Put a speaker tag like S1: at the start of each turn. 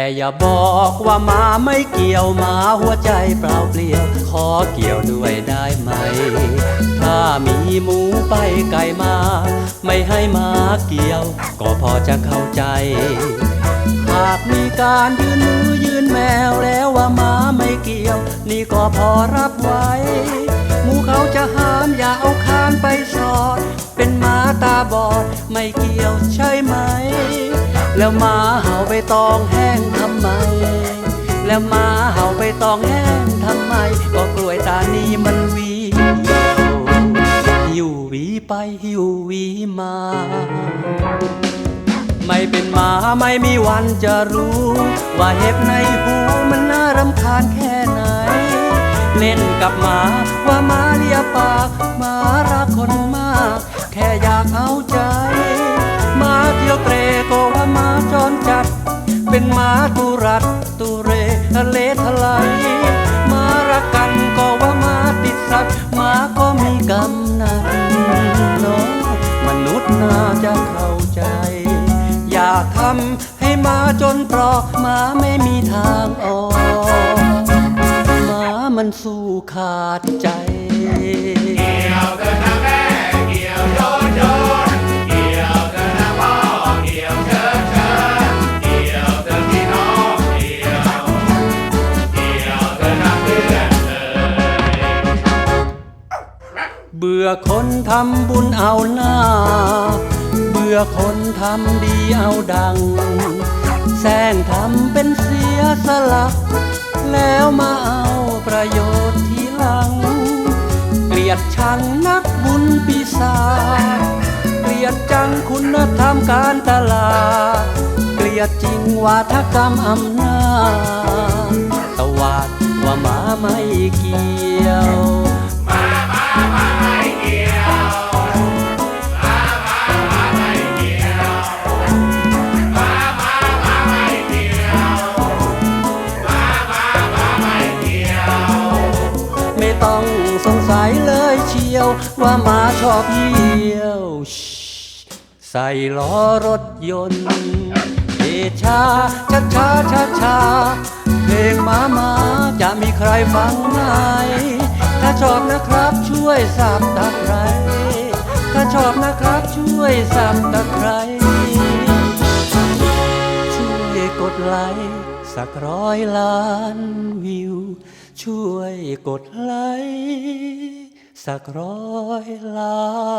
S1: แต่อย่าบอกว่าหมาไม่เกี่ยวหมาหัวใจเปล่าเปลี่ยว ขอเกี่ยวด้วยได้ไหม ถ้ามีหมูไปไก่มา ไม่ให้หมาเกี่ยว ก็พอจะเข้าใจ หากมีการยืนมือยืนแมวแล้วว่าหมาไม่เกี่ยว นี่ก็พอรับไว้หมูเขาจะห้ามอย่าเอาคานไปสอด เป็นหมาตาบอด ไม่เกี่ยวใช่ไหม แล้วมาเห่าไปตองแห้งทำไม แล้วมาเห่าไปตองแห้งทำไม ก็กล้วยตานี้มันวีหิวหวีไปหิววีมา ไม่เป็นหมาไม่มีวันจะรู้ ว่าเห็บในหูมันน่ารำคาญแค่ไหน เล่นกับหมาว่าหมาเลียปากหมารักคนมาก แค่อยากเอาใจหมาเที่ยวเตรก็ เป็นหมาตุรัดตุเรทะเลทลายมารักกันก็ว่ามาติดสัตว์มาก็มีกำนันน้องมนุษย์น่าจะเข้าใจ อย่าทำให้มาจนตรอกมาไม่มีทางออกมามันสู้ขาดใจเลี้ยวเด
S2: ินทางแบกเลี้ยวโยกย
S1: อ เบื่อคนทำบุญเอาหน้า เบื่อคนทำดีเอาดังแซงทำเป็นเสียสละแล้วมาเอาประโยชน์ทีหลัง เกลียดชังนักบุญปีศาจเกลียดจังคุณธรรมการตลาดเกลียดจริงวาทกรรมอำนาจตวาดว่ามาไม่เกี่ยว ว่าหมาชอบเยี่ยว ใส่ล้อรถยนต์เอชาชาชาชาชาเพลงหมาหมาจะมีใครฟังไหมถ้าชอบนะครับช่วยสับตะไคร้ถ้าชอบนะครับช่วยสับตะไคร้ช่วยกดไลค์สักร้อยล้านวิว ช่วยกดไลค์ สักร้อยล้านวิว